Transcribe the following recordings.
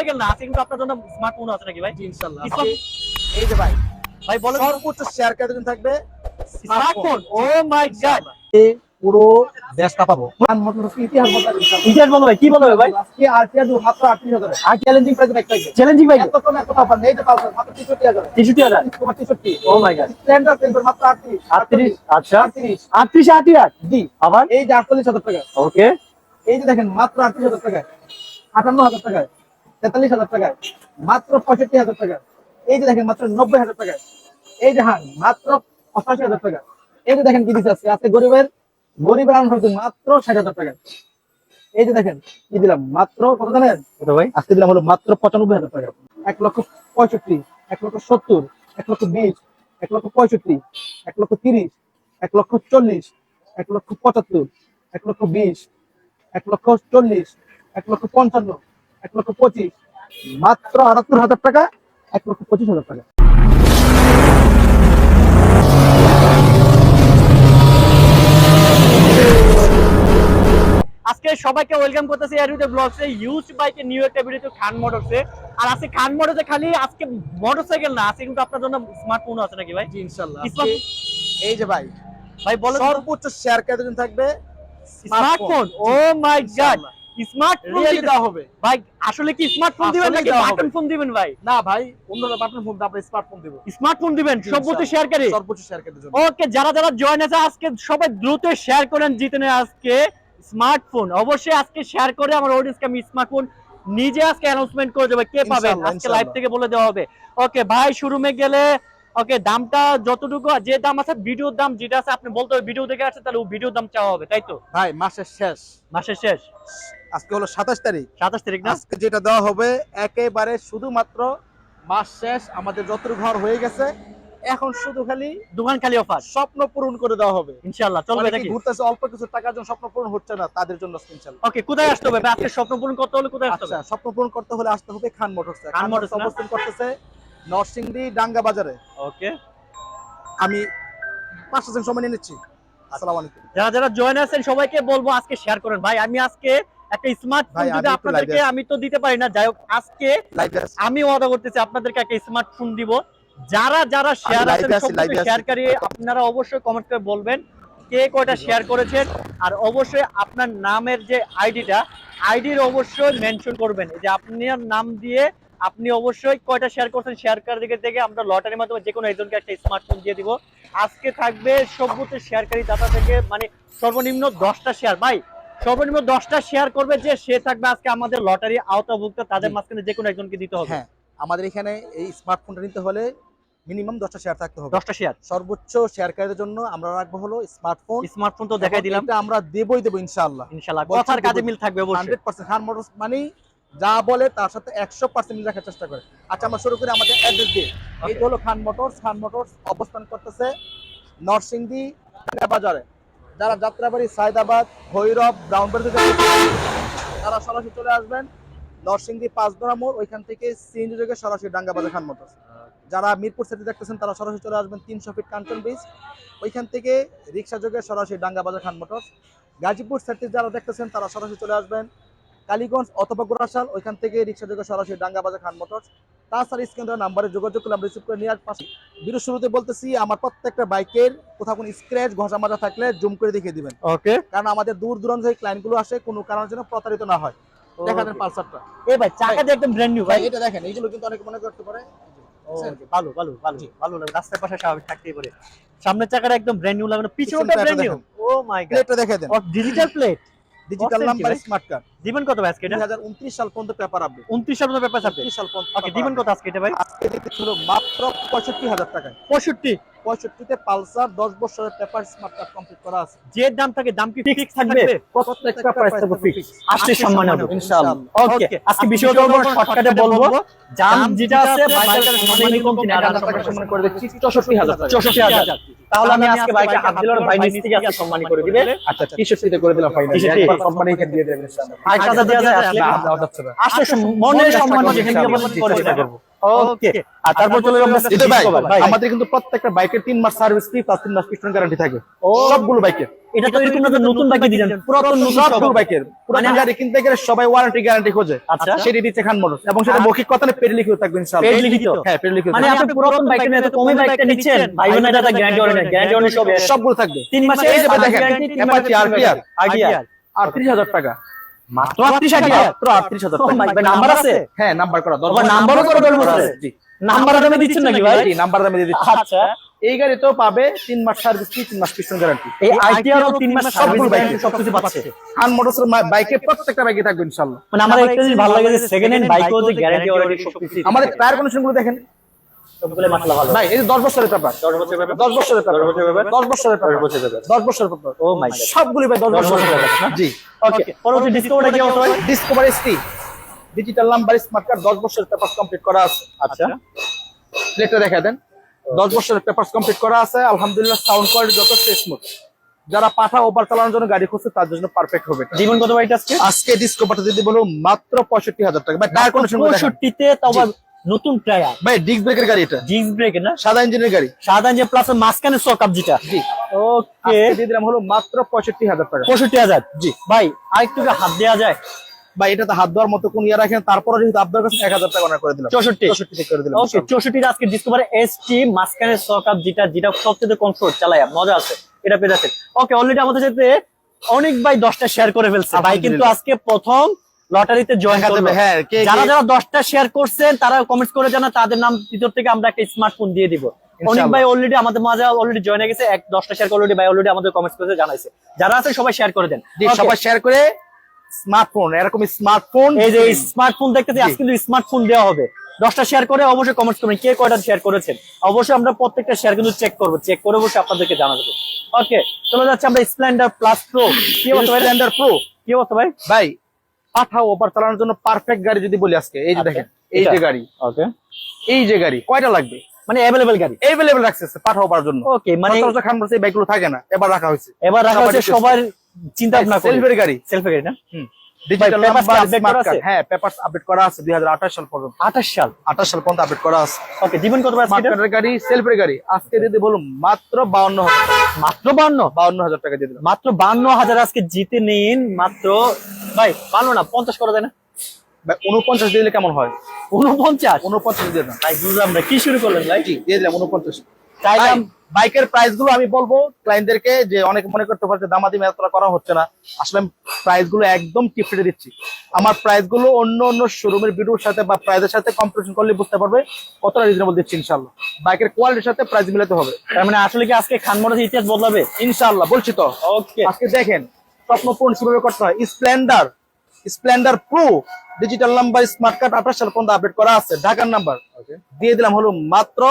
Motorcycle না আজকে কিন্তু আপনার জন্য স্মার্টফোন আছে নাকি ভাই? ইনশাআল্লাহ এই যে ভাই ভাই বলেন সর্বোচ্চ শেয়ার জন্য থাকবে? স্মার্টফোন ও মাই গড পুরো দেশটা পাবো। ইতিহাস বলতে ইতিহাস বলো ভাই কি বলো ভাই? আজকে আরটিআর দু মাত্র আটত্রিশ হাজার আর চ্যালেঞ্জিং প্রাইস একটা চ্যালেঞ্জিং ভাই এত কম এত অফার নেই যে পাঁচ মাত্র তেষট্টি হাজার। 63000 তোমার তেষট্টি। Oh my God Splendor center মাত্র আটত্রিশ। 38 আচ্ছা। আটত্রিশ। 38 38 জি। আবার? এই যে আটচল্লিশ হাজার টাকা। ওকে এই যে দেখেন মাত্র আটত্রিশ হাজার টাকায়। আটান্ন হাজার টাকায়। তেতাল্লিশ হাজার টাকায় মাত্র পঁয়ষট্টি হাজার টাকা এই যে দেখেন মাত্র নব্বই হাজার টাকায় এই যে হান মাত্র পঁচাশি হাজার টাকা এই যে দেখেন কি দিচ্ছে আজকে আজকে গরিবের গরিবের আনন্দ হচ্ছে মাত্র ষাট হাজার টাকা এই যে দেখেন কি দিলাম মাত্র কত জানেন ভাই আজকে দিলাম হলো মাত্র পঁচানব্বই হাজার টাকা এক লক্ষ পঁয়ষট্টি এক লক্ষ সত্তর এক লক্ষ বিশ এক লক্ষ পঁয়ষট্টি এক লক্ষ তিরিশ এক লক্ষ চল্লিশ এক লক্ষ পঁচাত্তর এক লক্ষ বিশ এক লক্ষ চল্লিশ এক লক্ষ পঞ্চান্ন এক লক্ষ পঁচিশ। মাত্র আটাত্তর হাজার টাকা এক লক্ষ পঁচিশ হাজার টাকা। আজকে সবাইকে ওয়েলকাম করতেছি এরিতে ব্লগসে ইউজ বাইকে নিউ একটা ভিডিওতে খান মোটরসে আর আজকে খান মোটরসে খালি আজকে মোটরসাইকেল না আজকে কিন্তু আপনার জন্য স্মার্টফোন আছে নাকি ভাই? জি ইনশাল্লাহ। এই যে ভাই ভাই বলেন সর্বোচ্চ শেয়ার জন্য থাকবে? স্মার্টফোন ও মাই গড ইনশাআল্লাহ। স্মার্টফোন হবে। ভাই আসলে কি স্মার্টফোন দিবেন নাকি বাটন ফোন দিবেন ভাই? না ভাই বাটন ফোন স্মার্টফোন স্মার্টফোন দিবেন সর্বোচ্চ শেয়ারকারী সর্বোচ্চ শেয়ার জন্য ওকে যারা যারা জয়েন আছে আজকে সবাই দ্রুত শেয়ার করেন জিতে নেয় আজকে স্মার্টফোন অবশ্যই আজকে শেয়ার করে আমার অডিয়েন্সকে আমি স্মার্টফোন নিজে আজকে অ্যানাউন্সমেন্ট করে দেবো। কে পাবেন? ইনশাআল্লাহ, আজকে লাইভ থেকে বলে দেওয়া হবে। ওকে ভাই শোরুমে গেলে ওকে দামটা যতটুকু যে দাম আছে ভিডিওর দাম যেটা আছে আপনি বলতে হবে ভিডিও দেখে আছে তাহলে ভিডিওর দাম চাওয়া হবে তাই তো? ভাই মাসের শেষ। মাসের শেষ। আজকে হলো সাতাশ তারিখ। সাতাশ তারিখ না? আজকে যেটা দেওয়া হবে একেবারে শুধুমাত্র মাস শেষ আমাদের যত ঘর হয়ে গেছে এখন শুধু খালি দোকান খালি অফার স্বপ্ন পূরণ করে দেওয়া হবে। ইনশাল্লাহ চলবে নাকি? ঘুরতেছে অল্প কিছু টাকার জন্য স্বপ্ন পূরণ হচ্ছে না তাদের জন্য ইনশাল্লাহ ওকে কোথায় আসতে হবে? আজকে স্বপ্ন পূরণ করতে হলে কোথায় আসতে হবে? আচ্ছা স্বপ্ন পূরণ করতে হলে আসতে হবে খান মোটরস। খান খান মোটরস অবস্থান করতেছে নরসিংদী ডাঙ্গা বাজারে। ওকে আমি পাঁচ হাজার সময় নিয়ে নিচ্ছি। আসসালামু আলাইকুম। যারা যারা জয়েন আছেন সবাইকে বলব আজকে শেয়ার করেন। ভাই আমি আজকে একটা স্মার্টফোন যদি আপনাদেরকে আমি তো দিতে পারি না যাই হোক আজকে আমি ওয়াদা করতেছি আপনাদেরকে একটা স্মার্টফোন দিব। যারা যারা শেয়ার আছেন। শেয়ারকারী আপনারা অবশ্যই কমেন্ট করে বলবেন কে কয়টা শেয়ার করেছেন। আর অবশ্যই আপনার নামের যে আইডিটা আইডির অবশ্যই মেনশন করবেন। যে আপনার নাম দিয়ে আপনি অবশ্যই কয়টা শেয়ার করছেন শেয়ার করার দিকে থেকে আমরা লটারির মাধ্যমে যে কোনো একজনকে একটা স্মার্টফোন দিয়ে দিব। আজকে থাকবে সর্বোচ্চ শেয়ারকারী দাতা থেকে মানে সর্বনিম্ন দশটা শেয়ার ভাই সর্বনিম্ন দশটা শেয়ার করবে যে সে থাকবে আজকে আমাদের লটারি আওতাভুক্ত তাদের মাঝখানে যে কোনো একজনকে দিতে হবে। হ্যাঁ আমাদের এখানে এই স্মার্টফোনটা নিতে হলে মিনিমাম দশটা শেয়ার থাকতে হবে। দশটা শেয়ার সর্বোচ্চ শেয়ারকারীদের জন্য আমরা রাখব হলো স্মার্টফোন স্মার্টফোন তো দেখাই দিলাম। আমরা দেবই দেবো ইনশাআল্লাহ। ইনশাল্লাহ কথার কাজে মিল থাকবে হান্ড্রেড পার্সেন্ট খান মোটরস মানে যা বলে তার সাথে একশো পার্সেন্ট মিল রাখার চেষ্টা করে। আচ্ছা আমরা শুরু করি আমাদের অ্যাড্রেস দিয়ে. এইটা হলো খান মোটরস খান মোটরস অবস্থান করতেছে নরসিংদী বাজারে। যারা যাত্রাবাড়ি, সায়দাবাদ, ভৈরব ব্রাউনবাড়ি তারা সরাসরি চলে আসবেন। নরসিংদী পাঁচদোড়া মোড়, ওইখান থেকে সিএনজি যোগে সরাসরি ডাঙ্গাবাজার খান মোটরস। যারা মিরপুর সিটি দেখতেছেন, তারা সরাসরি চলে আসবেন তিনশো ফিট কাঞ্চন ব্রিজ। ওইখান থেকে রিক্সা যোগে সরাসরি ডাঙ্গাবাজার খান মোটরস। গাজীপুর সিটি যারা দেখতেছেন, তারা সরাসরি চলে আসবেন। কালীগঞ্জ অথবা গোরাশাল ওইখান থেকে রিক্সা যোগে সরাসরি ডাঙ্গাবাজার খান মোটরস। তাছাড়া স্ক্যান নাম্বারে যোগাযোগ করলে আমরা রিসিভ করে নিয়ে পাশে ভিডিও শুরুতে বলতেছি আমার প্রত্যেকটা বাইকের কোথাও কোনো স্ক্র্যাচ ঘষা মাজা থাকলে জুম করে দেখিয়ে দিবেন। ওকে কারণ আমাদের দূর দূরান্ত থেকে ক্লায়েন্টগুলো আসে কোনো কারণের জন্য প্রতারিত না হয়। দেখা দেন পালসারটা। এ ভাই চাকা যে একদম ব্র্যান্ড নিউ ভাই এটা দেখেন এইগুলো কিন্তু অনেকে মনে করতে পারে। ভালো ভালো ভালো ভালো লাগে রাস্তার পাশে স্বাভাবিক থাকতেই পারে। সামনের চাকাটা একদম ব্র্যান্ড নিউ লাগানো পিছনটা পিছনটা brand new oh my god প্লেটটা দেখে দেন। Digital plate digital number? Smart card জীবন কত ভাই আজকে এটা? দুই হাজার উনত্রিশ সাল পর্যন্ত পেপার আপডেট 29 সাল পর্যন্ত পেপার আছে উনত্রিশ সাল পর্যন্ত ওকে জীবন কত আজকে এটা ভাই? আজকে দিতে ছিল মাত্র পঁয়ষট্টি হাজার টাকায়। 65 পঁয়ষট্টিতে পালসার দশ বছরের পেপার স্মার্ট কার্ড কমপ্লিট করা আছে। যে দাম থাকে দাম কি ফিক্স থাকবে? প্রত্যেকটা প্রাইস থাকবে ফিক্স আজকে সম্মান হবে। ইনশাআল্লাহ। ওকে আজকে বিষয়টা আমরা শর্টকাটে বলব দাম যেটা আছে বাইকের সম্মানী কম কিনা টাকা সম্মান করে দিচ্ছি চৌষট্টি হাজার। টাকা 64000 তাহলে আমি আজকে বাইকে ভাই থেকে আজকে সম্মানী করে দিবে। আচ্ছা তেষট্টিতে করে দিলাম ফাইনাল একবার কোম্পানি এখানে দিয়ে দেবেন ইনশাআল্লাহ। যায় আসলে আসলে মনের সম্মান যেখান করে দিতে পারব ওকে আর তারপর চলে ভাই। আমাদের কিন্তু প্রত্যেকটা বাইকের তিন মাস সার্ভিস ফ্রি প্লাস তিন মাস পিস্টন গ্যারান্টি থাকে। সবগুলো বাইকের। এটা তো এরকম না নতুন বাইকে দিলেন পুরাতন নতুন সবগুলো বাইকের। পুরাতন মানে- গাড়ি কিনতে গেলে সবাই ওয়ারেন্টি গ্যারান্টি খোঁজে। আচ্ছা। সেটি দিচ্ছে খান মোটরস। এবং সেটা মৌখিক কথা না পেড লিখিত থাকবে ইনশাআল্লাহ। পেড লিখিত? হ্যাঁ পেড লিখিত মানে আপনি পুরাতন বাইকটা নিয়ে এত কমে বাইকটা নিচ্ছেন। ভাই বোন এটা গ্যারান্টি ওয়ারেন্টি গ্যারান্টি ওয়ারেন্টি সব সবগুলো থাকবে। তিন মাসে এই যে দেখেন, Apache RTR, আইডিয়া আটত্রিশ হাজার টাকা। মাত্র 38 মাত্র আটত্রিশ হাজার। Oh my টাকা God, নাম্বার আছে? হ্যাঁ নাম্বার করা আবার নাম্বারও করা দরকার আছে? জি। নাম্বার দামে দিচ্ছেন নাকি ভাই? জি, নাম্বার দামে দিয়ে দিচ্ছি। আচ্ছা। এই গাড়ি তো পাবে তিন মাস সার্ভিস ফ্রি মাস পিস্টন গ্যারান্টি এই আইটিআর ও তিন মাস সবগুলো বাইক বাইকে সবকিছু পাচ্ছে। খান মোটরসের বাইকে প্রত্যেকটা বাইকে থাকবে ইনশাআল্লাহ। মানে আমার একটা জিনিস ভালো লাগে যে সেকেন্ড হ্যান্ড বাইকও যে গ্যারান্টি ওয়ারেন্টি সবকিছু আমাদের টায়ার কন্ডিশনগুলো দেখেন। ভাই এই বছরের পেপার 10 বছর ব্যাপার দশ বছরের পেপার বছরের ব্যাপার? দশ বছরের পেপার দশ বছরের ব্যাপার। দশ বছরের পেপার ও মাই গড সবগুলি ভাই দশ দশ বছরের বছরের পেপার না? জি ওকে পরবর্তী ডিসকাউন্টটা কি হবে Discover ST digital number smart card দশ বছরের পেপার কমপ্লিট করা আছে আচ্ছা প্লেটটা দেখা দেন দশ বছরের পেপার কমপ্লিট করা আছে আলহামদুলিল্লাহ সাউন্ড কোয়ালিটি যথেষ্ট স্মুথ যারা পাঠা ওভার চালানোর জন্য গাড়ি খুঁজছে তার জন্য পারফেক্ট হবে। জীবন কত বাইক আজকে আজকে ডিসকভারটা যদি বলো মাত্র পঁয়ষট্টি হাজার টাকা ভাই কন্ডিশন তো নতুন টায়ার ভাই ডিস্ক ব্রেকের গাড়ি এটা। ডিস্ক ব্রেক না? সাদা ইঞ্জিনের গাড়ি। সাদা যে প্লাস মাঝখানে সক আপ যেটা। জি। ওকে আজকে দিয়ে দিলাম হলো মাত্র পঁয়ষট্টি হাজার টাকা। পঁয়ষট্টি হাজার। জি। ভাই আরেকটু হাত দেওয়া যায়। এটাতে হাত দেওয়ার মতো কোন ইয়ে রাখেন তারপরে যেহেতু আপনার কাছে এক হাজার টাকা অনার করে দিলাম। চৌষট্টি। করে দিলাম। ওকে চৌষট্টিতে আজকে ডিসকভার এস টি মাঝখানে সক আপ যেটা যেটা সবচেয়ে কমফোর্ট চালায় মজা আছে। এটা পেয়ে যাচ্ছেন। ওকে অলরেডি আমাদের সাথে অনেক ভাই দশটা শেয়ার করে ফেলছে। ভাই কিন্তু আজকে প্রথম লটারিতে জয়েন করবে হ্যাঁ যারা যারা দশটা শেয়ার করছেন তারা কমেন্ট করে জানা তাদের নাম ভিতর থেকে আমরা একটা স্মার্টফোন দিয়ে দিব। অনেক ভাই অলরেডি আমাদের মাঝে অলরেডি জয়েন হয়ে গেছে এক দশটা শেয়ার অলরেডি ভাই অলরেডি আমাদের কমেন্ট করেছে জানাইছে। যারা আছে সবাই শেয়ার করে দেন। সবাই শেয়ার করে স্মার্টফোন এরকম স্মার্টফোন এই যে স্মার্টফোন দেখতেছি আজকে কিন্তু স্মার্টফোন দেওয়া হবে। দশটা শেয়ার করে অবশ্যই কমেন্ট করবেন কে কয়টা শেয়ার করেছেন। অবশ্যই আমরা প্রত্যেকটা শেয়ার কিন্তু চেক করব চেক করে অবশ্যই আপনাদেরকে জানা দেবো ওকে চলে যাচ্ছে আমরা স্প্লেন্ডার প্লাস প্রো কি অবস্থা ভাই? স্প্লেন্ডার প্রো কি অবস্থা ভাই? ভাই পাঠা ওভার চালানোর জন্য পারফেক্ট গাড়ি যদি বলি আজকে এই যে আচ্ছা, দেখেন এই যে গাড়ি। ওকে এই যে গাড়ি কয়টা লাগবে? মানে গাড়ি? রাখছে পাঠাও জন্য। ওকে মানে সচরাচর খান এই বাইকগুলো থাকে না এবার রাখা হয়েছে। এবার রাখা সবার চিন্তা ভাবনা সেলফের গাড়ি। সেলফের গাড়ি না? ডিজিটাল নাম্বার হ্যাঁ পেপারস আপডেট করা আছে 2028 সাল পর্যন্ত। আঠাশ সাল? 28 সাল পর্যন্ত আপডেট করা আছে। ওকে জীবন কত ভাই স্মার্ট গাড়ি সেলফের গাড়ি। আজকে যদি বলুন মাত্র 52000 মাত্র বান্ন 52000 টাকা দিয়ে দিলাম। মাত্র বান্ন হাজার আজকে জিতে নিন মাত্র ভাই বান্ন না পঞ্চাশ করে দেয় না? ভাই 49 দিলে কেমন হয়? উনপঞ্চাশ 49 দিয়ে দেন ভাই বুঝলাম না কি শুরু করলেন ভাই? দিয়ে দিলাম 49 চাইলাম বাইকের প্রাইসগুলো আমি বলব ক্লায়েন্টদেরকে যে অনেকে মনে করতে পারছে দামাদি এতটা করা হচ্ছে না। আসলে আমি প্রাইসগুলো একদম টিপটে দিচ্ছি। আমার প্রাইসগুলো অন্য অন্য শোরুমের ভিডিওর সাথে বা প্রাইসের সাথে কম্পারিজন করলে বুঝতে পারবে কতটা রিজনেবল দিচ্ছি ইনশাল্লাহ বাইকের কোয়ালিটির সাথে প্রাইস মিলাতে হবে। তার মানে আসলে কি আজকে খানমোড়ের ইতিহাস বদলাবে? ইনশাল্লাহ বলছি তো। ওকে আজকে দেখেন স্বপ্ন পূরণ কীভাবে করতে হয়? Splendor Splendor Pro digital number smart card আঠাশ সাল পর্যন্ত আপডেট করা আছে। ঢাকার নাম্বার দিয়ে দিলাম হলো মাত্র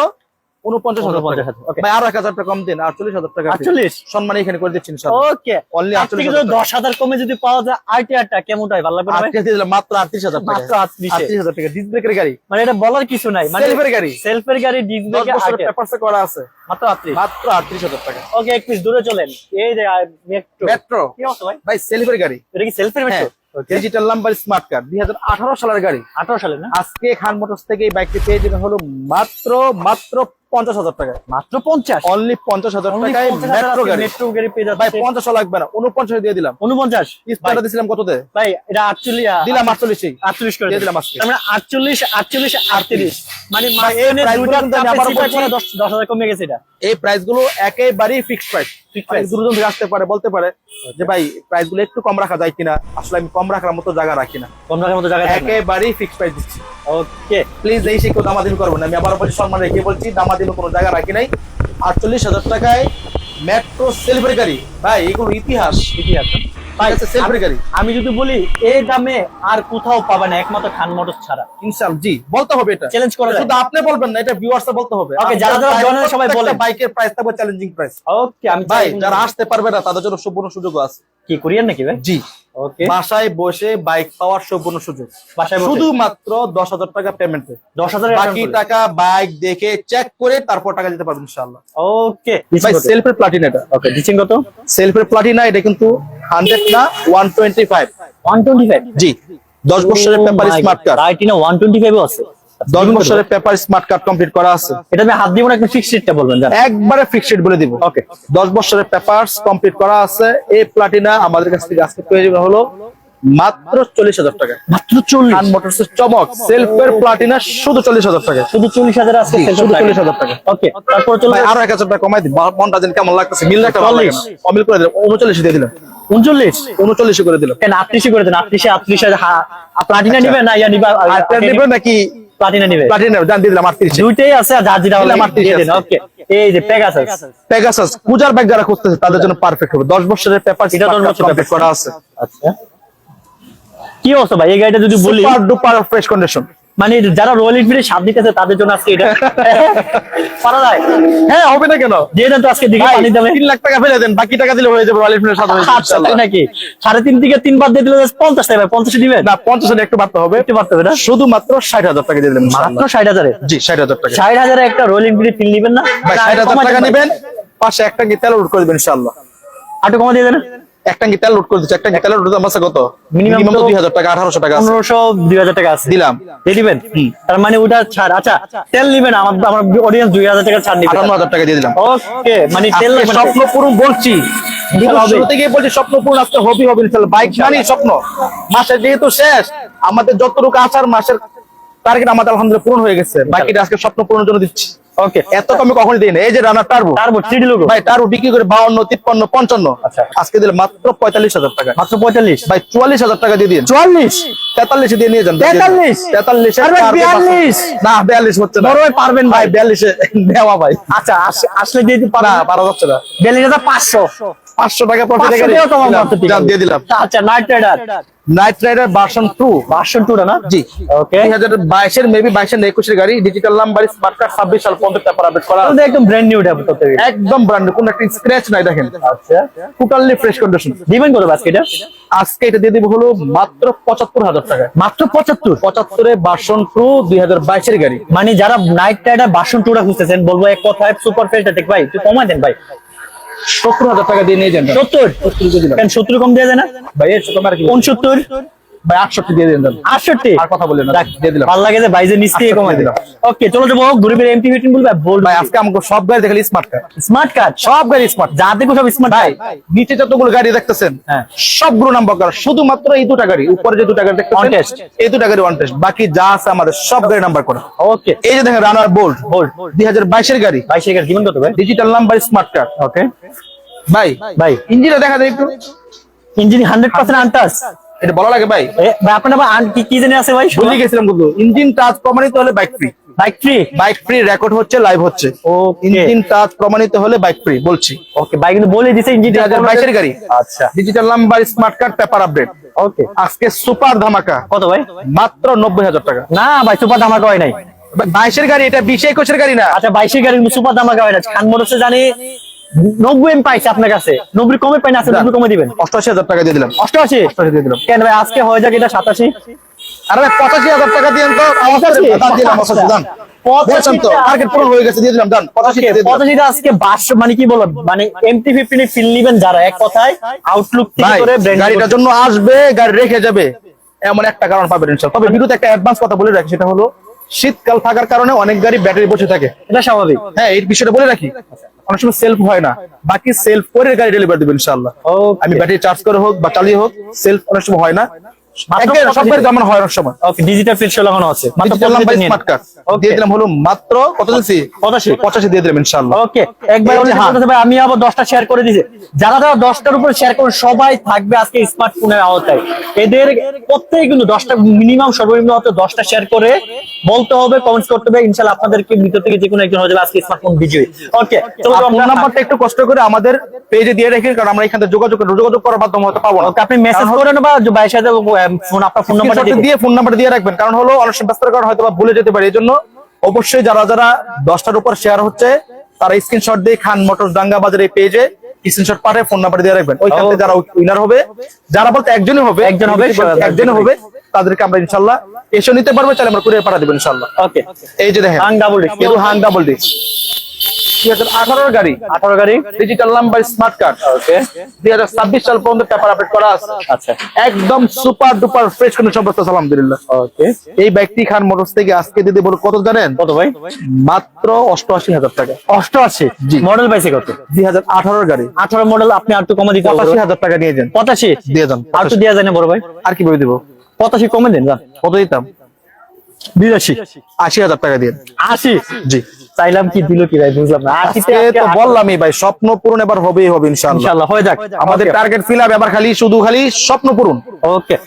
উনপঞ্চাশ হাজার টাকা। 49,000 ভাই আরও এক হাজার টাকা কম দিন আটচল্লিশ হাজার টাকা আটচল্লিশ? সম্মান এখানে করে দিচ্ছি ইনশাল্লাহ ওকে অনলি আটচল্লিশ দশ হাজার কমে যদি পাওয়া যায় আরটিআরটা কেমন হয়? ভালো লাগবে আটত্রিশ মাত্র আটত্রিশ হাজার মাত্র আটত্রিশে। হাজার টাকা। ডিস ব্রেকের গাড়ি। মানে এটা বলার কিছু নাই। মানে সেলফের গাড়ি। সেলফের গাড়ি ডিস দশ পেপারসে করা আছে। মাত্র আটত্রিশ। মাত্র আটত্রিশ হাজার টাকা। ওকে এক পিস দূরে চলেন। এই যে মেট্রো মেট্রো কি অবস্থা ভাই? ভাই সেলফের গাড়ি। এটা কি সেলফের হ্যাঁ। Metro digital number smart card দুই হাজার আঠারো সালের গাড়ি। আঠারো সালে না? আজকে খান মোটরস থেকে এই বাইকটি পেয়ে যাবেন হলো মাত্র মাত্র পঞ্চাশ হাজার টাকা মাত্র পঞ্চাশ? অনলি পঞ্চাশ হাজার টাকায় মেট্রো গাড়ি। মেট্রো গাড়ি পেয়ে ভাই পঞ্চাশ লাগবে না উনপঞ্চাশ দিয়ে দিলাম। উনপঞ্চাশ? স্টারটা দিছিলাম কততে? ভাই এটা আটচল্লিশ দিলাম আটচল্লিশই। আটচল্লিশ করে দিয়ে দিলাম। মানে আটচল্লিশ আটচল্লিশ আটত্রিশ। মানে দশ হাজার কমে গেছে এটা। এই প্রাইসগুলো একেবারেই ফিক্সড প্রাইস। দুজন থেকে আসতে পারে বলতে পারে যে ভাই প্রাইসগুলো একটু কম রাখা যায় কিনা? আসলে আমি কম রাখার মতো জায়গা রাখি না। কম রাখার মতো না। একেবারেই ফিক্সড প্রাইস দিচ্ছি। ওকে প্লিজ এই শিক্ষক দামাদিন করবেন না। আমি আবার বলছি, সম্মান রেখে বলছি দামাদিন কোনো জায়গা রাখি নাই। আটচল্লিশ হাজার টাকায় মেট্রো সেলফের গাড়ি। ভাই, এগুলো ইতিহাস। ইতিহাস আমি যদি বলি এই দামে আর কোথাও পাবে না একমাত্র খান মোটর ছাড়া। ইনশাল জি বলতে হবে এটা। চ্যালেঞ্জ করে শুধু আপনি বলবেন না এটা ভিউয়ার্স বলতে হবে। Okay, যারা যারা জানেন সবাই বলেন। বাইকের প্রাইস থাকবে চ্যালেঞ্জিং প্রাইস ওকে আমি ভাই যারা আসতে পারবে না তাদের জন্য সম্পূর্ণ সুযোগ আছে। কি কোরিয়ান নাকি ভাই? জি। ওকে বাসায় বসে বাইক পাওয়ার সম্পূর্ণ সুযোগ। বাসায় বসে। শুধুমাত্র দশ হাজার টাকা পেমেন্টে দশ হাজার বাকি টাকা বাইক দেখে চেক করে তারপর টাকা দিতে পারবেন ইনশাআল্লাহ। ওকে ভাই সেলফের প্লাটিনা এটা। ওকে দিচ্ছেন কত? সেলফের প্লাটিনা এটা কিন্তু হান্ড্রেড না one twenty five? One twenty five? জি। দশ বছরের পেপার স্মার্ট কার্ড রাইটিনা ওয়ান টোয়েন্টি ফাইভ আছে। দশ বছরের পেপার স্মার্ট কার্ড কমপ্লিট করা আছে। এটা আমি হাত দিব না একটু ফিক্সড রেটটা বলবেন একবারে ফিক্সড বলে দিব। ওকে দশ বছরের পেপারস কমপ্লিট করা আছে। এই প্লাটিনা আমাদের কাছ থেকে আজকে যাবে হলো মাত্র চল্লিশ হাজার টাকা। মাত্র চল্লিশ? মোটরস চমক সেলফের প্লাটিনা শুধু চল্লিশ হাজার টাকা। শুধু চল্লিশ হাজার জি, শুধু 40,000 টাকা। ওকে তারপর চলো আরও এক হাজার টাকা কমাই দিন। মনটা যেন কেমন লাগতেছে মিল একটা ভালো। অমিল করে দিলাম। উনচল্লিশ দিয়ে দিলাম। উনচল্লিশ? উনচল্লিশ করে দিলাম। কেন আটত্রিশে করে দেন? আটত্রিশে আটত্রিশে প্লাটিনা নিবে না? ইয়া নিবে আচ্ছা। নাকি প্লাটিনা নিবে প্লাটিনা জান দিয়ে দিলাম আটত্রিশ। দুইটাই আছে আর যার যেটা দিলাম ভালো 38 দেন। ওকে এই যে পেগাসাস পেগাসাস পূজার ব্যাগ যারা করতেছে তাদের জন্য পারফেক্ট হবে। দশ বছরের পেপার এটা 10 বছরের কমপ্লিট করা আছে। আচ্ছা। কি অবস্থা ভাই? এই গাড়িটা যদি বলি সুপার ডুপার ফ্রেশ কন্ডিশন মানে যারা রয়্যাল এনফিল্ডে স্বাদ দিতেছে তাদের জন্য আজকে এটা। পারা যায়। হ্যাঁ হবে না কেন? দিয়ে দেন তো আজকে দিকে পানি দামে। তিন লাখ টাকা ফেলে দেন বাকি টাকা দিলে হয়ে যাবে রয়্যাল এনফিল্ডের সাথে। যাবে, আচ্ছা তাই নাকি? সাড়ে তিন থেকে তিন বার দিয়ে দিলে পঞ্চাশ টাকা পঞ্চাশে দিবেন? না পঞ্চাশ একটু বাড়তে হবে। একটু বাড়তে হবে না? শুধুমাত্র ষাট হাজার টাকা দিয়ে দিলাম মাত্র ষাট হাজারে? জি ষাট হাজার টাকা। ষাট হাজারে একটা রয়্যাল এনফিল্ড ফিল নিবেন না? ষাট হাজার টাকা নেবেন পাশে একটা কি তেল লোড করে দেবেন ইনশাআল্লাহ আটু কমা দিয়ে দেন। একটা তেল লোড করে দিচ্ছে একটা তেল লোড আমার কত? মিনিমাম তো দুই হাজার টাকা আঠারোশো টাকা আছে। পনেরোশো দুই হাজার টাকা আছে। দিলাম। দিয়ে দিবেন? তার মানে ওটা ছাড়। আচ্ছা তেল নিবেন আমার আমার অডিয়েন্স দুই হাজার টাকা ছাড় নিবে। আটান্ন হাজার টাকা দিয়ে দিলাম। ওকে মানে তেল স্বপ্ন পূরণ বলছি। শুরু থেকে বলছি স্বপ্ন পূরণ আজকে হবি হবে ইনশাআল্লাহ বাইক মানে স্বপ্ন। মাসের যেহেতু শেষ আমাদের যতটুকু আসার মাসের টার্গেট আমাদের আলহামদুলিল্লাহ পূরণ হয়ে গেছে। বাকিটা আজকে স্বপ্ন পূরণের জন্য দিচ্ছি। ওকে এত কমে কখনই দিই না এই যে রানার টার্বো তারপর থ্রি লোগো ভাই টার্বো বিক্রি করে বাউন্ন তিপ্পান্ন পঞ্চান্ন। আচ্ছা। আজকে দিলে মাত্র পঁয়তাল্লিশ হাজার টাকা। মাত্র ভাই দিয়ে দিন। চুয়াল্লিশ? তেতাল্লিশে দিয়ে নিয়ে যান। 43? তেতাল্লিশ? আরে 42 না বিয়াল্লিশ হচ্ছে না। বড় ভাই পারবেন ভাই। ভাই বিয়াল্লিশে নেওয়া ভাই। আচ্ছা আসলে দিয়ে দিতে না পারা যাচ্ছে না। বিয়াল্লিশ হাজার পাঁচশো। পাঁচশো টাকা প্রফিট পাঁচশো আছে। দিয়ে দিলাম। আচ্ছা Knight Rider Knight Rider version version না? জি। ওকে মেবি বাইশের একুশের গাড়ি ডিজিটাল নাম্বার স্মার্ট কার্ড ছাব্বিশ সাল পর্যন্ত পেপার আপডেট করা আছে। একদম ব্র্যান্ড নিউ একদম ব্র্যান্ড কোন একটা স্ক্র্যাচ নাই দেখেন। আচ্ছা। টোটালি ফ্রেশ কন্ডিশন দিবেন কত আজকে এটা? আজকে এটা দিয়ে দিব হলো মাত্র পঁচাত্তর হাজার টাকা। মাত্র পঁচাত্তর? পঁচাত্তরে ভার্সন টু দুই বাইশের গাড়ি। মানে যারা নাইট রাইডার ভার্সন টুটা খুঁজতেছেন বলব এক কথায় সুপার ফেলটা দেখ ভাই তুই কমাই দেন ভাই। সত্তর হাজার টাকা দিয়ে নিয়ে যান। সত্তর? সত্তর কম দেওয়া যায় না? ভাই এর তোমার কি উনসত্তর? ভাই দিয়ে দিন আটষট্টি? আর কথা বললেন না। দিয়ে দিলাম। ভালো লাগে যে বাইজে নিচ থেকে কমাই দিলাম। ওকে চলো যাব গরিবের এমপি ফিটিং বলবে বল ভাই আজকে আমাকে সব গাড়ি দেখালি স্মার্ট কার স্মার্ট কার্ড সব গাড়ি স্মার্ট যা দেখো সব স্মার্ট ভাই নিচে যতগুলো গাড়ি দেখতেছেন হ্যাঁ। সবগুলো নাম্বার করা শুধুমাত্র এই দুটা গাড়ি উপরে যে দুটা গাড়ি দেখতেছেন। এই দুটা গাড়ি ওয়ান টেস্ট বাকি যা আছে আমাদের সব গাড়ি নাম্বার করা। ওকে এই যে দেখেন রানার Bolt। দুই হাজার বাইশের গাড়ি। বাইশে কার্ড দিবেন কত ভাই? Digital number smart card okay ভাই ভাই। ইঞ্জিনটা দেখা যায় একটু। ইঞ্জিন হান্ড্রেড পার্সেন্ট আনটাস এটা বলা লাগে ভাই? ভাই আপনার আবার কি কি জানি আছে ভাই? ভুলে গেছিলাম কিন্তু ইঞ্জিন টাচ প্রমাণিত হলে bike free bike free bike free record হচ্ছে লাইভ হচ্ছে। ওকে ইঞ্জিন টাচ প্রমাণিত হলে বাইক ফ্রি বলছি। ওকে বাইক কিন্তু বলে দিছে ইঞ্জিন দুই হাজার বাইশের গাড়ি। আচ্ছা। Digital number smart card paper update okay আজকে সুপার ধামাকা। কত ভাই? মাত্র নব্বই হাজার টাকা। না ভাই সুপার ধামাকা হয় নাই। বাইশের গাড়ি এটা বিশ একুশের গাড়ি না। আচ্ছা বাইশের গাড়ি সুপার ধামাকা হয় না খান মোটরসে জানি নব্বই এম পাইছে আপনার কাছে। কমে পাই না আছে কমে দিবেন। টাকা দিয়ে দিলাম। দিয়ে দিলাম। কেন ভাই আজকে হয়ে যাক এটা আরে ভাই টাকা তো দাম দিলাম দাম মানে মানে এমটি ফিফটিন ফিল নিবেন যারা এক কথায় আউটলুক করে ব্র্যান্ড গাড়িটার জন্য আসবে গাড়ি রেখে যাবে। এমন একটা কারণ পাবেন তবে বিরুদ্ধে একটা অ্যাডভান্স কথা বলে রাখি সেটা হলো শীতকাল থাকার কারণে অনেক গাড়ি ব্যাটারি বসে থাকে। এটা স্বাভাবিক। হ্যাঁ এই বিষয়টা বলে রাখি। অনেক সময় সেলফ হয় না। বাকি সেলফ করে গাড়ি ডেলিভারি দেবেন ইনশাল্লাহ আমি ব্যাটারি চার্জ করে হোক বা চালিয়ে হোক সেলফ অনেক সময় হয় না। যেমন হয় অনেক সময়। ওকে ডিজিটাল ফিল লাগানো আছে। ডিজিটাল নাম্বার স্মার্ট কার্ড দিয়ে দিলাম হলো মাত্র কত দিচ্ছি পঁচাশি। পঁচাশি দিয়ে দিলাম ইনশাল্লাহ ওকে একবার এই যে বলতে হাত। বলতেছে ভাই আমি আবার দশটা শেয়ার করে যারা যারা দশটার উপরে শেয়ার করুন সবাই থাকবে আজকে স্মার্টফোনের আওতায়। এদের প্রত্যেক কিন্তু দশটা মিনিমাম সর্বনিম্ন হতে শেয়ার করে বলতে হবে কমেন্টস করতে হবে। ইনশাল্লাহ আপনাদেরকে ভিতর থেকে যে কোনো একজন হয়ে যাবে আজকে স্মার্টফোন বিজয়ী। ওকে চলো ফোন নাম্বারটা একটু কষ্ট করে আমাদের পেজে দিয়ে রাখেন কারণ আমরা এখান থেকে যোগাযোগ যোগাযোগ করার মাধ্যমে হতে পাবো না। ওকে আপনি মেসেজ করেন বা ভাইয়ের সাথে ফোন আপনার ফোন Screenshot দিয়ে ফোন নাম্বার দিয়ে রাখবেন। কারণ হলো অনেক সময় ব্যস্ততার কারণে হয়তো ভুলে যেতে পারে। এই জন্য অবশ্যই যারা যারা দশটার উপর শেয়ার হচ্ছে তারা স্ক্রিনশট দিয়ে খান মোটরস দাঙ্গা বাজার এই পেজে স্ক্রিনশট পাঠিয়ে ফোন নাম্বার দিয়ে রাখবেন। ওইখান থেকে যারা উইনার হবে যারা বলতে একজনই হবে একজন হবে, একজনই হবে তাদেরকে আমরা ইনশাল্লাহ এসে নিতে পারব তাহলে আমরা কুরিয়ার পাঠা দেবো ইনশাল্লাহ। ওকে এই যে দেখেন হাং ডাবল কিন্তু হাং ডাবল ডিস্ক দুই হাজার আঠারোর গাড়ি। আঠারো গাড়ি ডিজিটাল নাম্বার স্মার্ট কার্ড দুই হাজার ছাব্বিশ সাল পর্যন্ত পেপার আপডেট করা আছে। আচ্ছা। একদম সুপার ডুপার ফ্রেশ কন্ডিশন অবস্থা আলহামদুলিল্লাহ। এই বাইকটি খান মোটরস থেকে আজকে দিদি বলো কত জানেন? কত ভাই? মাত্র অষ্টআশি হাজার টাকা। অষ্টআশি? জি। মডেল পাইছে কত? দুই হাজার আঠারোর গাড়ি। আঠারো মডেল আপনি আর একটু কমে দিতে পঁচাশি হাজার টাকা নিয়ে যান পঁচাশি? দিয়ে যান আর তো দেওয়া যায় না বড় ভাই। আর কীভাবে দিব? পঁচাশি কমে দেন কত দিতাম? বিরাশি। আশি হাজার টাকা দিয়ে। আশি? জি। আমাদের টার্গেট ফিল আপ খালি শুধু খালি স্বপ্ন পূরণ। ওকে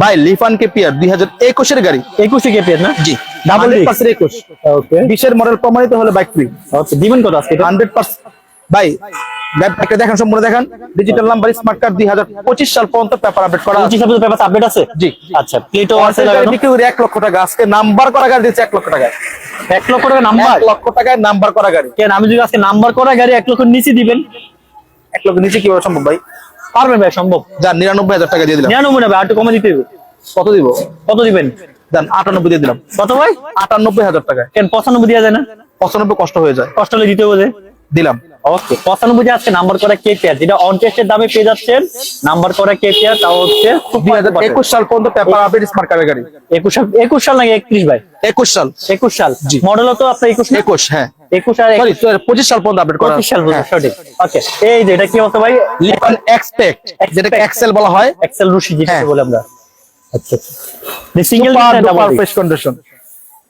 ভাই লিফান এর গাড়ি। না? জি। ডাবল মডেল প্রমাণিত হলে বাইক ফ্রি হান্ড্রেড পার্সেন্ট। ভাই ব্যাপারটা দেখেন সম্পূর্ণ দেখেন। ডিজিটাল নাম্বার স্মার্ট কার্ড দুই হাজার পঁচিশ সাল পর্যন্ত পেপার আপডেট করা আছে। পঁচিশ হাজার পেপার আপডেট আছে? জি। আচ্ছা প্লেটও আছে আছে লাগানো। বিক্রি করে এক লক্ষ টাকা। আজকে নাম্বার করা গাড়ি দিচ্ছে এক লক্ষ টাকায়। এক লক্ষ টাকা নাম্বার এক লক্ষ টাকায় নাম্বার করা গাড়ি। কেন আমি যদি আজকে নাম্বার করা গাড়ি এক লক্ষ নিচে দিবেন? এক লক্ষ নিচে কীভাবে সম্ভব ভাই? পারবেন ভাই সম্ভব। যান নিরানব্বই হাজার টাকা দিয়ে দিলাম। নিরানব্বই নেবে আর একটু কমে দিতে হবে। কত দিব? কত দিবেন? যান আটানব্বই দিয়ে দিলাম। কত ভাই? আটানব্বই হাজার টাকায়। কেন পঁচানব্বই দেওয়া যায় না? পঁচানব্বই কষ্ট হয়ে যায়। কষ্ট হলে দিতে হবে দিলাম। ওকে পঁচানব্বই আজকে নাম্বার করা কে পেয়ার যেটা অন টেস্টের দামে পেয়ে যাচ্ছেন নাম্বার করা কে পেয়ার তাও হচ্ছে একুশ সাল পর্যন্ত পেপার আপডেট স্মার্ট কার্ডের গাড়ি। একুশ সাল একুশ সাল নাকি একত্রিশ ভাই? একুশ সাল। একুশ সাল। মডেল মডেলও তো আপনার একুশ একুশ হ্যাঁ। একুশ আর সরি পঁচিশ সাল পর্যন্ত আপডেট করা। পঁচিশ সাল পর্যন্ত, সঠিক। ওকে এই যে এটা কি অবস্থা ভাই? লিপান এক্সপেক্ট যেটাকে এক্সেল বলা হয়। এক্সেল রুশি যেটা হ্যাঁ। বলে আমরা। আচ্ছা single double fresh condition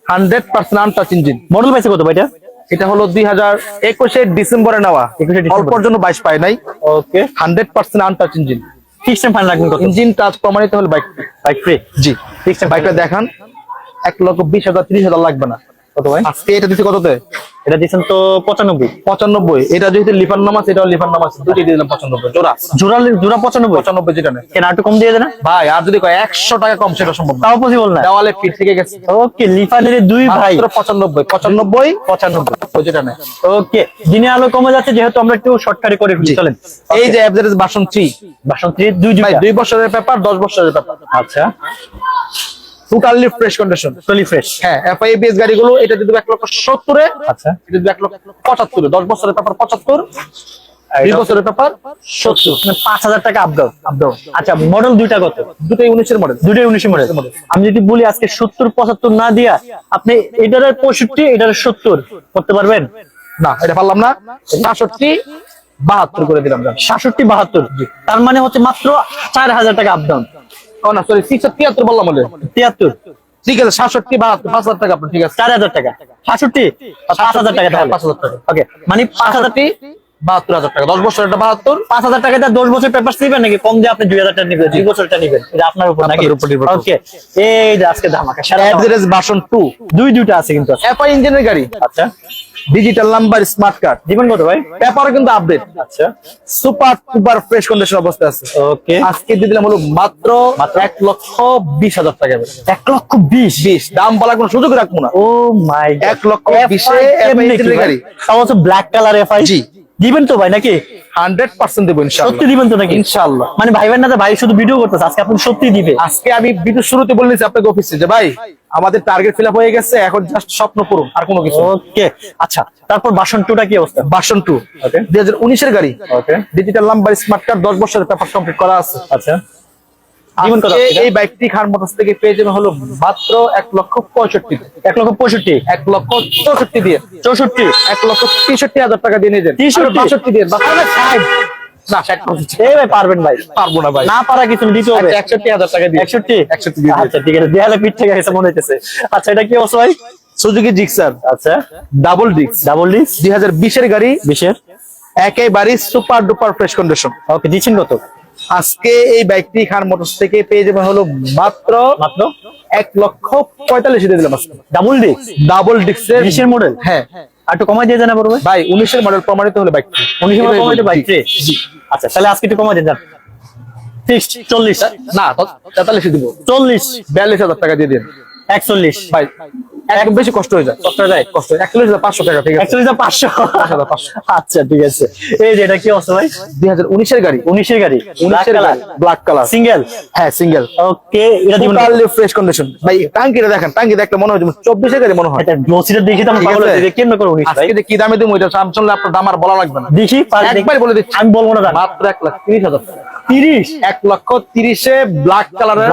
hundred percent untouch engine model পাইছে কত ভাই এটা? এটা হলো দুই হাজার একুশে ডিসেম্বরে নেওয়া। 21 ডিসেম্বর। অল্পর জন্য বাইশ পায় নাই। Okay hundred percent untouch engine fixed রাখবেন ইঞ্জিন টাচ প্রমাণিত হলো বাইক বাইক ফ্রি জি। ফিক্সড বাইকটা দেখান। এক লক্ষ বিশ হাজার ত্রিশ হাজার লাগবে না। কত ভাই? আজকে এটা দিচ্ছে কততে? এটা দিচ্ছেন তো পঁচানব্বই। পঁচানব্বই। এটা যেহেতু লিফার নাম আছে এটাও লিফার নাম আছে। দুটি দিয়ে দিলাম পঁচানব্বই। জোড়া। জোড়া জোড়া পঁচানব্বই? পঁচানব্বই যেটা নেই কেন একটু কম দিয়ে দেয় না ভাই আর যদি কয় একশো টাকা কম সেটা সম্ভব তাও পসিবল না। দেওয়ালে পিঠ থেকে গেছে। ওকে লিফানের দুই ভাই। পঁচানব্বই। পঁচানব্বই পঁচানব্বই। ওই যেটা নেই ওকে দিনে আলো কমে যাচ্ছে যেহেতু আমরা একটু শর্টকাটে করে ফেলি। চলেন। এই যে অ্যাভারেজ বাসন থ্রি বাসন্তী দুই ভাই দুই বছরের পেপার দশ বছরের পেপার আচ্ছা। টোটালি ফ্রেশ কন্ডিশন টলি ফ্রেশ হ্যাঁ এফআইবিএস গাড়িগুলো এটা যদি এক লক্ষ সত্তরে আচ্ছা। এটা যদি এক লক্ষ পঁচাত্তরে দশ বছরের পেপার পঁচাত্তর দুই বছরের পেপার সত্তর। মানে পাঁচ হাজার টাকা আপ ডাউন আপ ডাউন আচ্ছা মডেল দুইটা কত? দুটোই উনিশের মডেল দুইটাই উনিশে মডেল আমি যদি বলি আজকে সত্তর পঁচাত্তর না দিয়া আপনি এটার পঁয়ষট্টি এটার সত্তর করতে পারবেন? না এটা পারলাম না। সাতষট্টি বাহাত্তর করে দিলাম। সাতষট্টি বাহাত্তর। তার মানে হচ্ছে মাত্র চার হাজার টাকা আপ ডাউন ও না সরি সিক্স তিয়াত্তর বললাম বলে। তিয়াত্তর ঠিক আছে সাতষট্টি বাহাত্তর পাঁচ হাজার টাকা ঠিক আছে। চার হাজার টাকা। সাতষট্টি? পাঁচ হাজার টাকা পাঁচ হাজার টাকা। ওকে মানে পাঁচ হাজার সাতষট্টি বাহাত্তর হাজার টাকা দশ বছর এটা বাহাত্তর? পাঁচ হাজার টাকা দশ বছর পেপার নিবেন নাকি? কম দিয়ে আপনি দুই হাজার টাকা নিবেন দুই বছরটা নিবেন। এটা আপনার উপর নাকি। ওকে এই যে আজকে ধামাকা সারা। বাসন টু দুই দুইটা আছে কিন্তু এফআই ইঞ্জিনের গাড়ি। আচ্ছা। ডিজিটাল নাম্বার স্মার্ট কার্ড দিবেন কত ভাই? পেপার কিন্তু আপডেট আচ্ছা। সুপার সুপার ফ্রেশ কন্ডিশন অবস্থায় আছে। ওকে আজকে দিয়ে দিলাম হলো মাত্র মাত্র? এক লক্ষ বিশ হাজার টাকা এক লক্ষ বিশ? বিশ। দাম বলার কোনো সুযোগ রাখব না। ও মাই এক লক্ষ বিশে গাড়ি। তাও হচ্ছে ব্ল্যাক কালার এফআই জি। দিবেন তো ভাই নাকি? হান্ড্রেড পার্সেন্ট দেবো সত্যি দিবেন তো নাকি? ইনশাল্লাহ। মানে ভাই ভাই না ভাই শুধু ভিডিও করতেছে আজকে আপনি সত্যি দিবে। আজকে আমি ভিডিও শুরুতে বলে নিয়েছি আপনাকে অফিসে যে ভাই আমাদের টার্গেট ফিল আপ হয়ে গেছে এখন জাস্ট স্বপ্ন পূরণ আর কোনো কিছু ওকে আচ্ছা তারপর বাসন টুটা কি অবস্থা? বাসন টু. দুই হাজার উনিশের গাড়ি। Okay digital number smart card দশ বছরের পেপার কমপ্লিট করা আছে। আচ্ছা। এই বাইকটি খান মোটরস থেকে পেয়ে যাবে হলো মাত্র এক লক্ষ পঁয়ষট্টি এক লক্ষ পঁয়ষট্টি? এক লক্ষ চৌষট্টি দিয়ে। চৌষট্টি? এক লক্ষ তেষট্টি হাজার টাকা দিয়ে নিয়ে যান। 63 বাষট্টি দিয়ে। বাস- না ষাট পঁচিশ। এই ভাই পারবেন ভাই। পারব না ভাই। না পারা কিছু দিতে হবে। আচ্ছা, একষট্টি হাজার টাকা দিয়ে। একষট্টি? একষট্টি দিয়ে আচ্ছা ঠিক আছে। দেয়ালে পিঠ থেকে গেছে মনে হইতেছে। আচ্ছা এটা কি ভাই? সুজুকি জিক্সার আচ্ছা। ডাবল ডিক্স ডাবল দুই হাজার বিশের গাড়ি। বিশের? একেবারে super duper fresh condition. Okay দিচ্ছেন কত? আজকে এই বাইকটি খান মোটরস থেকে পেয়ে যাবে হলো মাত্র মাত্র? এক লক্ষ পঁয়তাল্লিশ দিয়ে দিলাম ডাবল ডিস ডাবল ডিক্সের বিশের মডেল হ্যাঁ। আর একটু কমাই দিয়ে জানা পড়বে ভাই। উনিশের মডেল প্রমাণিত হলে বাইকটি উনিশ মডেল কমাইতে বাইক। আচ্ছা তাহলে আজকে একটু কমাই দিয়ে যান। ফিক্সড চল্লিশ। না তেতাল্লিশ দিব। চল্লিশ। বিয়াল্লিশ হাজার টাকা দিয়ে দিন। একচল্লিশ। ভাই একদম বেশি কষ্ট হয়ে যায়। কষ্ট হয়ে যায় কষ্ট পাঁচশো টাকা ঠিক আছে। একচল্লিশ পাঁচশো? হাজার পাঁচশো। আচ্ছা ঠিক আছে। এই যে এটা কি অবস্থা ভাই? দুই হাজার উনিশের গাড়ি। উনিশের গাড়ি। উনিশের গাড়ি। ব্ল্যাক কালার সিঙ্গেল হ্যাঁ সিঙ্গেল ওকে এটা টোটালি ফ্রেশ কন্ডিশন ভাই টাঙ্কিটা দেখেন মনে হয় চব্বিশের গাড়ি মনে হয়। এটা গ্লোসিটা দেখি তো। করে উনিশ ভাই? আজকে কি দামে দিবো এটা সামসুন আপনার দাম আর বলা লাগবে না। দেখি একবার বলে দিচ্ছি। আমি বলব না মাত্র এক লাখ তিরিশ হাজার। তিরিশ? এক লক্ষ তিরিশে ব্ল্যাক কালারের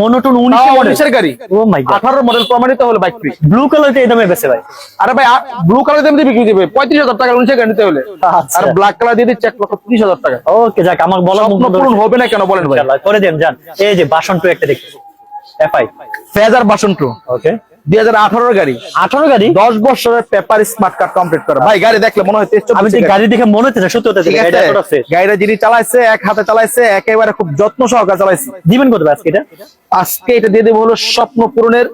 মনোটোন উনিশের গাড়ি। ও মাই গড আঠারো মডেল প্রমাণিত হলে বাইক ব্লু কালার এই দামে বেচে ভাই। আরে ভাই ব্লু কালার দাম বিক্রি দিবে। পঁয়ত্রিশ হাজার টাকা নিতে হলে। আচ্ছা। আর ব্ল্যাক কালার দিয়ে দিচ্ছে এক লক্ষ তিরিশ হাজার টাকা। ওকে যাক আমার বলা পূরণ হবে না কেন বলেন ভাই? করে দেন যান। এই যে বাসন টু একটা দেখি। FI Fazer version two. Okay দুই হাজার আঠারোর গাড়ি। আঠারো গাড়ি? দশ বছরের পেপার স্মার্ট কার্ড কমপ্লিট করা। ভাই গাড়ি দেখলে মনে হয় গাড়ি দেখে মনে হচ্ছে সত্যি আছে। গাড়িটা যিনি চালাইছে এক হাতে চালাইছে একেবারে খুব যত্ন সহকারে চালাইছে। দিবেন কত ভাই আজকে এটা? আজকে এটা দিয়ে দেবো হলো স্বপ্ন পূরণের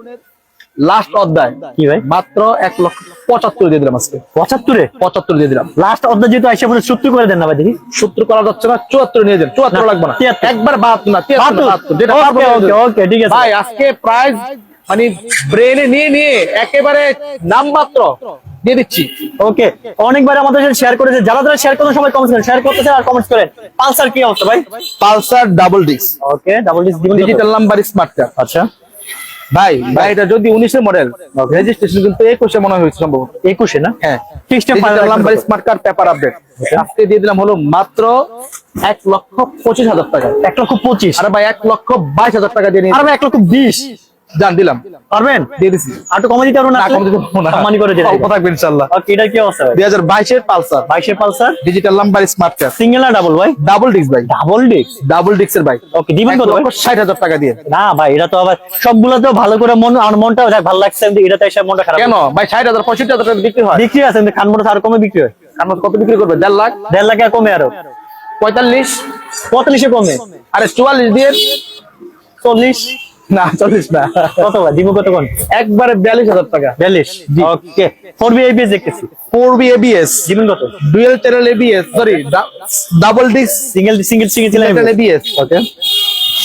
লাস্ট অধ্যায়। কি ভাই? মাত্র এক লক্ষ পঁচাত্তর দিয়ে দিলাম আজকে। পঁচাত্তরে? পঁচাত্তর দিয়ে দিলাম। লাস্ট অর্ধ যেহেতু আইসা বলে সত্তর করে দেন না ভাই দেখি। সত্তর করা যাচ্ছে না চুয়াত্তর নিয়ে যান। চুয়াত্তর লাগবে না। একবার বাহাত্তর না ওকে ঠিক আছে। ভাই আজকে প্রাইস মানে ব্রেনে নিয়ে নিয়ে একেবারে নাম মাত্র দিয়ে দিচ্ছি। ওকে অনেকবার আমাদের সাথে শেয়ার করেছে। যারা যারা শেয়ার করেন সবাই কমেন্ট করেন শেয়ার করতেছে আর কমেন্ট করেন পালসার কি অবস্থা ভাই? Pulsar double disc okay double digital number smart card আচ্ছা। ভাই ভাই এটা যদি উনিশের মডেল রেজিস্ট্রেশন কিন্তু একুশে মনে হয়েছে সম্ভবত। একুশে না? হ্যাঁ। স্মার্ট কার্ড পেপার আপডেট আজকে দিয়ে দিলাম হলো মাত্র এক লক্ষ পঁচিশ হাজার টাকা। এক লক্ষ পঁচিশ? আর ভাই এক লক্ষ বাইশ হাজার টাকা দিয়ে নিই আর এক লক্ষ বিশ। যান দিলাম। পারবেন? দিয়ে দিছি। আর কমে দিতে পারব না? কম দিতে পারব না। সম্মানী করে দিলেন অল্প থাকবে ইনশাল্লাহ ওকে এটা কি অবস্থা ভাই? দুই হাজার বাইশের পালসার। বাইশের Pulsar? Digital number smart card single না ডাবল ভাই? ডাবল ডিস্ক ভাই। ডাবল ডিস্ক ডাবল ডিস্কের বাইক ওকে দিবেন কত ভাই? ষাট হাজার টাকা দিয়ে। না ভাই এটা তো আবার সবগুলোতেও ভালো করে মন আমার মনটা যাক ভালো লাগছে কিন্তু এটাতে এসে মনটা খারাপ কেন? ভাই ষাট হাজার পঁয়ষট্টি হাজার টাকা বিক্রি হয়। বিক্রি আছে কিন্তু খানমোটা আর কমে বিক্রি হয়। আমরা কত বিক্রি করবে? দেড় লাখ? দেড় লাখে আর কমে আরও। পঁয়তাল্লিশ? পঁয়তাল্লিশে কমে। আরে চুয়াল্লিশ দিয়ে? চল্লিশ? না চল্লিশ না। কত ভাই? দিব কত কোন? একবারে বিয়াল্লিশ হাজার টাকা। বিয়াল্লিশ? ওকে। ফোর বি এবিএস দেখতেছি। ফোর বি এবিএস দিবেন কত? Dual channel ABS sorry double disc single single single channel ABS okay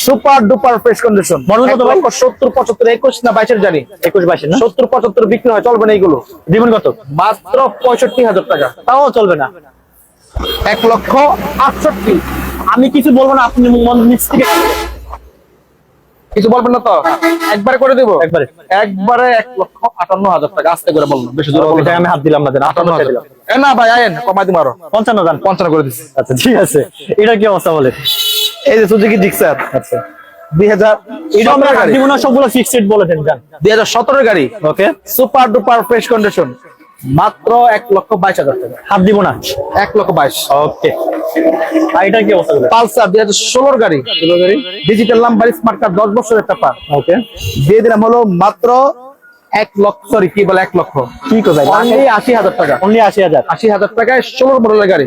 super duper fresh condition Model কত ভাই? সত্তর পঁচাত্তর একুশ না বাইশের জানি? একুশ বাইশের না? সত্তর পঁচাত্তর বিক্রি হয় চলবে না এইগুলো। দিবেন কত? মাত্র পঁয়ষট্টি হাজার টাকা। তাও চলবে না। এক লক্ষ আটষট্টি। আমি কিছু বলব না আপনি মন নিচ থেকে কিছু বলবেন না তো? একবারে করে দেবো? একবারে। একবারে এক লক্ষ আটান্ন হাজার টাকা আস্তে করে বলুন। বেশি জোরে বলুন আমি হাত দিলাম না আটান্ন হাজার। দিলাম না ভাই আয়েন কমাই দিম আরও। পঞ্চান্ন দান। পঞ্চান্ন করে দিচ্ছি আচ্ছা ঠিক আছে। এটা কি অবস্থা বলে এই যে সুজুকি জিক্সার আচ্ছা। দুই হাজার এটা আমরা গাড়ি। সবগুলো ফিক্সড বলে দেন দুই হাজার সতেরো গাড়ি। Okay super duper fresh condition মাত্র এক লক্ষ বাইশ হাজার টাকা। হাত দিব না? এক লক্ষ বাইশ। ওকে। আর এটা কি অবস্থা? পালসার দুই হাজার ষোলোর গাড়ি। ডিজিটাল নাম্বার স্মার্ট কার্ড দশ বছরের পেপার ওকে। দিয়ে দিলাম হলো মাত্র এক লক্ষ সরি কি বলে এক লক্ষ? কি করবে অনলি আশি হাজার টাকা। অনলি আশি হাজার। আশি হাজার টাকায় মডেলের গাড়ি।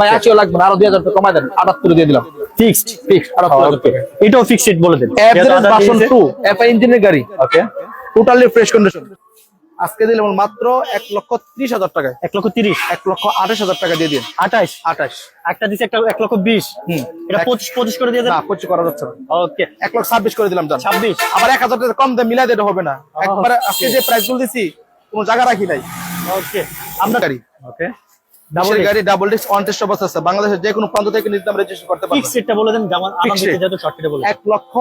ভাই আশিও লাগবে না আরও দুই হাজার টাকা কমাই দেন। আটাত্তর দিয়ে দিলাম। ফিক্সড ফিক্স আটাত্তর হাজার টাকা এটাও ফিক্সড বলে দেন। ইঞ্জিনের গাড়ি। ওকে টোটালি ফ্রেশ কন্ডিশন আজকে দিলাম মাত্র এক লক্ষ ত্রিশ হাজার টাকায়। এক লক্ষ তিরিশ। এক লক্ষ আঠাশ হাজার টাকা দিয়ে দিন। আঠাশ? আঠাশ। একটা দিচ্ছে একটা এক লক্ষ বিশ। হুম। এটা পঁচিশ পঁচিশ করে দিয়ে না পঁচিশ করা যাচ্ছে না। ওকে। এক লক্ষ ছাব্বিশ করে দিলাম ছাব্বিশ। আবার এক হাজার টাকা কম দাম মিলাই দিতে হবে না। একবারে আজকে যে প্রাইসগুলো দিছি কোনো জায়গা রাখি নাই। ওকে। আমরা গাড়ি। ওকে। ডাবল গাড়ি ডাবল ডিস্ক অন টেস্ট অবস্থা আছে। বাংলাদেশের যে কোনো প্রান্ত থেকে নিতে আমরা রেজিস্ট্রেশন করতে পারব। ফিক্সডটা বলে দেন যেমন যত শর্টকাটে বলে এক লক্ষ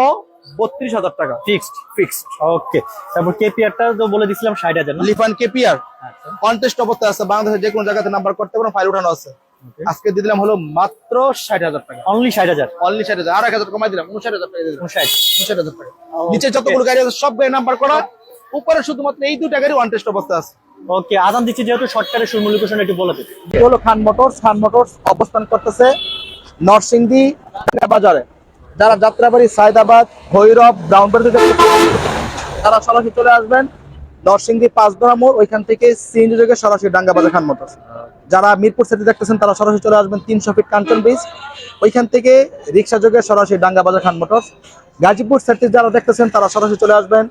বত্রিশ হাজার টাকা। ফিক্সড ফিক্সড ওকে তারপর কেপিআরটা তো বলে দিছিলাম ষাট হাজার লিফান কেপিআর কন্টেস্ট অবস্থা আছে বাংলাদেশের যে কোনো জায়গাতে নাম্বার করতে পারো ফাইল উঠানো আছে। আজকে দিয়ে দিলাম হলো মাত্র ষাট হাজার টাকা। অনলি ষাট হাজার? অনলি ষাট হাজার। আর এক হাজার কমাই দিলাম উনষাট হাজার টাকা দিয়ে দিলাম। ষাট উনষাট হাজার টাকা। নিচে যতগুলো গাড়ি আছে সব গাড়ি নাম্বার করা। উপরে শুধুমাত্র এই দুটা গাড়ি ওয়ান টেস্ট অবস্থা আছে। ওকে আদান দিচ্ছি যেহেতু শর্টকাটের সুমূল লোকেশন একটু বলে দিন হলো খান মোটরস খান মোটরস অবস্থান করতেছে নরসিংদী বাজারে। যারা যাত্রাবাড়ি, সায়দাবাদ, ভৈরব ব্রাউনবাড়ি তারা সরাসরি চলে আসবেন। নরসিংদী পাঁচদরা মোড়, ওইখান থেকে সিএনজি যোগে সরাসরি ডাঙ্গা বাজার খান মোটরস। যারা মিরপুর সেটি দেখতেছেন, তারা সরাসরি চলে আসবেন তিনশো ফিট কাঞ্চন ব্রিজ। ওইখান থেকে রিক্সা যোগে সরাসরি ডাঙ্গাবাজার খান মোটরস। গাজীপুর সিটি যারা দেখতেছেন, তারা সরাসরি চলে আসবেন।